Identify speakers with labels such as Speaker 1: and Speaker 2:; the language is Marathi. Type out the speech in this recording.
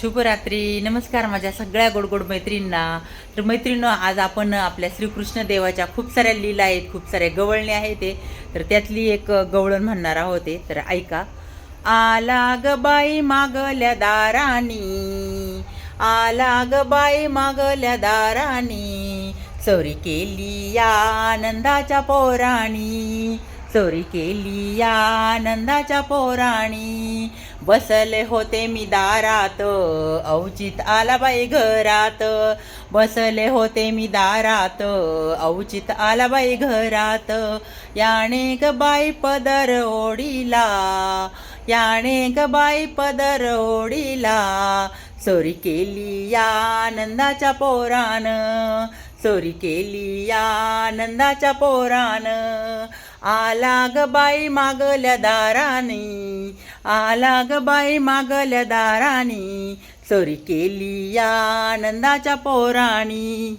Speaker 1: शुभरात्री. नमस्कार माझ्या सगळ्या गोडगोड मैत्रींना तर मैत्रिणींनो आज आपण आपल्या श्रीकृष्ण देवाच्या खूप साऱ्या लीला आहेत खूप साऱ्या गवळणे आहेत. ते तर त्यातली एक गवळण म्हणणार आहोत ते. तर ऐका. आला ग बाई मागल्या दारानी. आला ग बाई मागल्या दारानी. चोरी केली या आनंदाच्या पोराणी चोरी केली या आनंदाच्या पोराणी बसले होते मी दारात अवचित आला बाई घरात. बसले होते मी दारात अवचित आला बाई घरात. याने ग बाई पदर ओढीला याने ग बाई पदर ओढीला. चोरी केली या आनंदाच्या पोरान चोरी केली या आनंदाच्या पोरान. आला ग बाई मागल्या दारानी आला ग बाई मागल्या दारानी चोरी केली या आनंदाच्या पोराणी